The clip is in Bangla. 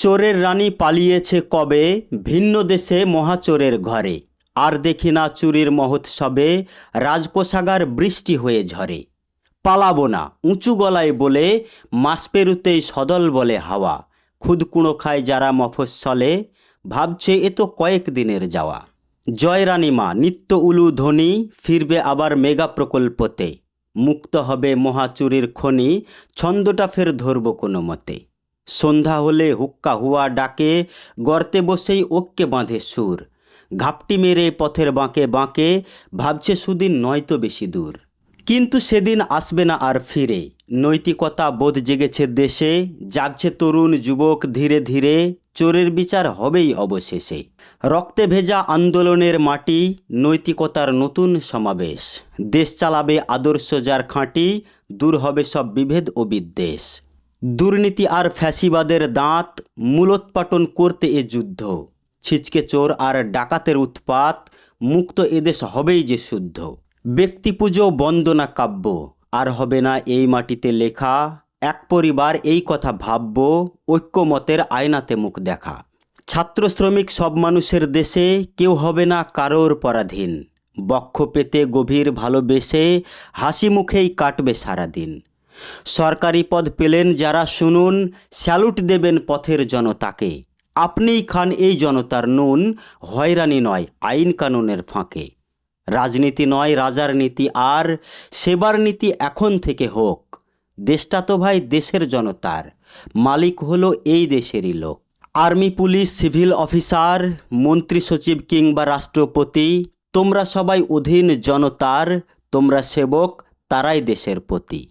চোরের রানী পালিয়েছে কবে? ভিন্ন দেশে মহাচোরের ঘরে। আর দেখি না চুরির মহোৎসবে রাজকোষাগার বৃষ্টি হয়ে ঝরে। পালাবো না, উঁচু গলায় বলে মাস পেরুতেই সদল বলে হাওয়া। খুদকুঁড়ো খায় যারা মফস্বলে, ভাবছে এ তো কয়েক দিনের যাওয়া। জয় রানীমা নিত্য উলু ধ্বনি ফিরবে আবার মেগা প্রকল্পতে। মুক্ত হবে মহাচুরির খনি, ছন্দটা ফের ধরব কোনো মতে। সন্ধ্যা হলে হুক্কা হুয়া ডাকে, গর্তে বসেই ওককে বাঁধে সুর। ঘাপটি মেরে পথের বাঁকে বাঁকে, ভাবছে সুদিন নয়তো বেশি দূর। কিন্তু সেদিন আসবে না আর ফিরে। নৈতিকতা বোধ জেগেছে দেশে জাগছে তরুণ যুবক ধীরে ধীরে, চোরের বিচার হবেই অবশেষে। রক্তে ভেজা আন্দোলনের মাটি, নৈতিকতার নতুন সমাবেশ। দেশ চালাবে আদর্শ যার খাঁটি, দূর হবে সব বিভেদ ও বিদ্বেষ। দুর্নীতি আর ফ্যাসিবাদের দাঁত মূলোৎপাটন করতে এ যুদ্ধ। ছিচকে চোর আর ডাকাতের উৎপাত মুক্ত এদেশ হবেই যে শুদ্ধ। ব্যক্তি পুজো বন্দনা কাব্য, আর হবে না এই মাটিতে লেখা, এক পরিবার এই কথা ভাবব, ঐক্যমতের আয়নাতে মুখ দেখা। ছাত্র শ্রমিক সব মানুষের দেশে, কেউ হবে না কারোর পরাধীন। বক্ষ পেতে গভীর ভালোবেসে হাসি মুখেই কাটবে সারাদিন। সরকারি পদ পেলেন যারা শুনুন, স্যালুট দেবেন পথের জনতাকে। আপনিই খান এই জনতার নুন, হয়রানি নয় আইন কানুনের ফাঁকে। রাজনীতি নয় রাজার নীতি আর, সেবার নীতি এখন থেকে হোক। দেশটা তো ভাই দেশের জনতার, মালিক হলো এই দেশেরই লোক। আর্মি পুলিশ, সিভিল অফিসার, মন্ত্রী সচিব কিংবা রাষ্ট্রপতি, তোমরা সবাই অধীন জনতার, তোমরা সেবক, তারাই দেশের প্রতি।